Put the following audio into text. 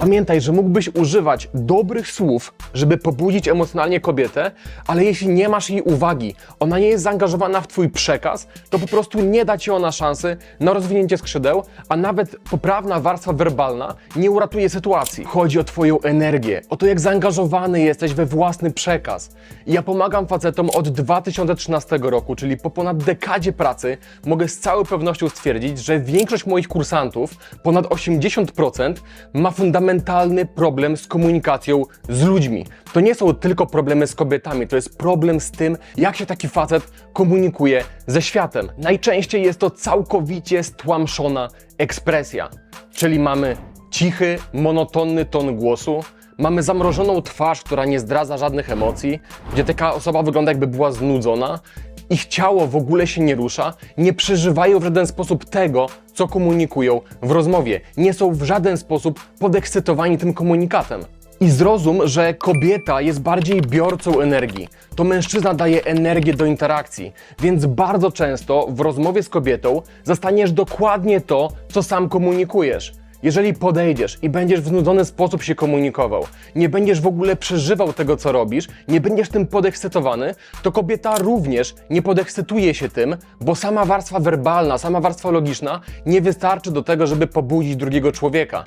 Pamiętaj, że mógłbyś używać dobrych słów, żeby pobudzić emocjonalnie kobietę, ale jeśli nie masz jej uwagi, ona nie jest zaangażowana w Twój przekaz, to po prostu nie da Ci ona szansy na rozwinięcie skrzydeł, a nawet poprawna warstwa werbalna nie uratuje sytuacji. Chodzi o Twoją energię, o to, jak zaangażowany jesteś we własny przekaz. Ja pomagam facetom od 2013 roku, czyli po ponad dekadzie pracy, mogę z całą pewnością stwierdzić, że większość moich kursantów, ponad 80%, ma fundamentalny problem z komunikacją z ludźmi. To nie są tylko problemy z kobietami, to jest problem z tym, jak się taki facet komunikuje ze światem. Najczęściej jest to całkowicie stłamszona ekspresja, czyli mamy cichy, monotonny ton głosu, mamy zamrożoną twarz, która nie zdradza żadnych emocji, gdzie taka osoba wygląda jakby była znudzona, ich ciało w ogóle się nie rusza, nie przeżywają w żaden sposób tego, co komunikują w rozmowie, nie są w żaden sposób podekscytowani tym komunikatem. I zrozum, że kobieta jest bardziej biorcą energii. To mężczyzna daje energię do interakcji, więc bardzo często w rozmowie z kobietą zastaniesz dokładnie to, co sam komunikujesz. Jeżeli podejdziesz i będziesz w znudzony sposób się komunikował, nie będziesz w ogóle przeżywał tego, co robisz, nie będziesz tym podekscytowany, to kobieta również nie podekscytuje się tym, bo sama warstwa werbalna, sama warstwa logiczna nie wystarczy do tego, żeby pobudzić drugiego człowieka.